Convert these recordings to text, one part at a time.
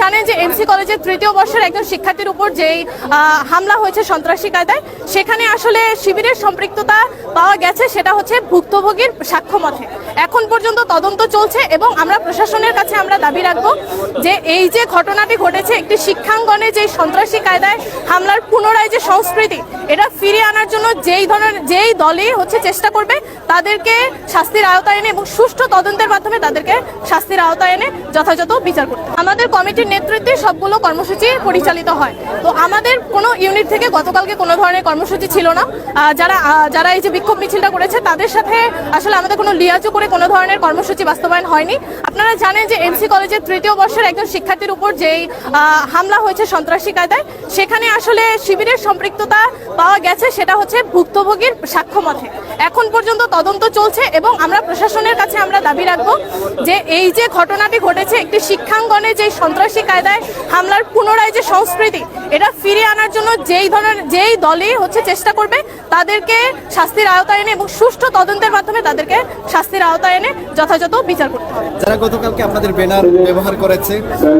জানেন যে এমসি কলেজের তৃতীয় বর্ষের একজন শিক্ষার্থীর উপর যেই হামলা হয়েছে সন্ত্রাসী কায়দায়, সেখানে আসলে শিবিরের সম্পৃক্ততা পাওয়া গেছে, সেটা হচ্ছে ভুক্তভোগীর সাক্ষ্য মতে। এখন পর্যন্ত তদন্ত চলছে এবং আমরা প্রশাসনের কাছে আমরা দাবি রাখব যে এই যে ঘটনাটি ঘটেছে, একটি শিক্ষাঙ্গনে যে সন্ত্রাসী কায়দায় হামলার পুনরায় যে সংস্কৃতি, এটা ফিরিয়ে আনার জন্য যেই ধরনের, যেই দলই হচ্ছে চেষ্টা করবে, তাদেরকে শাস্তির আওতায় এনে এবং সুষ্ঠু তদন্তের মাধ্যমে তাদেরকে শাস্তির আওতায় এনে যথাযথ বিচার করতে আমাদের আমাদের কমিটির নেতৃত্বে সবগুলো কর্মসূচি পরিচালিত হয়। তো আমাদের কোনো ইউনিট থেকে গতকালকে কোনো ধরনের কর্মসূচি ছিল না। যারা যারা এই যে বিক্ষোভ মিছিলটা করেছে, তাদের সাথে আসলে আমাদের কোনো লিয়াজও করে কোনো ধরনের কর্মসূচি বাস্তবায়ন হয়নি। আপনারা জানেন যে এমসি কলেজের তৃতীয় বর্ষের একজন শিক্ষার্থীর উপর যেই হামলা হয়েছে সন্ত্রাসী কায়দায়, সেখানে আসলে শিবিরের সম্পৃক্ততা পাওয়া গেছে, সেটা হচ্ছে ভুক্তভোগীর সাক্ষ্য মতে। এখন পর্যন্ত তদন্ত চলছে এবং আমরা প্রশাসনের কাছে আমরা দাবি রাখব যে এই যে ঘটনাটি ঘটেছে, একটি শিক্ষাঙ্গনে যে সন্ত্রাসী কায়দায় হামলার পুনরায় যে সংস্কৃতি এটা ফিরিয়ে আনার জন্য যেই ধরনের যেই দলই হচ্ছে চেষ্টা করবে তাদেরকে শাস্তির আওতায় এনে এবং সুষ্ঠু তদন্তের মাধ্যমে তাদেরকে শাস্তির আওতায় এনে যথাযথ বিচার করতে হবে। যারা গতকালকে আপনাদের ব্যানার ব্যবহার করেছে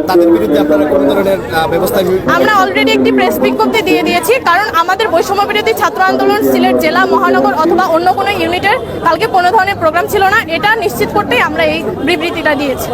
তাদের বিরুদ্ধে আপনারা কোন ধরনের ব্যবস্থা আমরা অলরেডি একটি প্রেস বিজ্ঞপ্তি দিয়ে দিয়েছি কারণ আমাদের বৈষম্য বিরোধী ছাত্র আন্দোলন সিলেট জেলা মহানগর অথবা অন্য কোনো ইউনিটের কালকে কোনো ধরনের প্রোগ্রাম ছিল না এটা নিশ্চিত করতেই আমরা এই বিবৃতিটা দিয়েছি.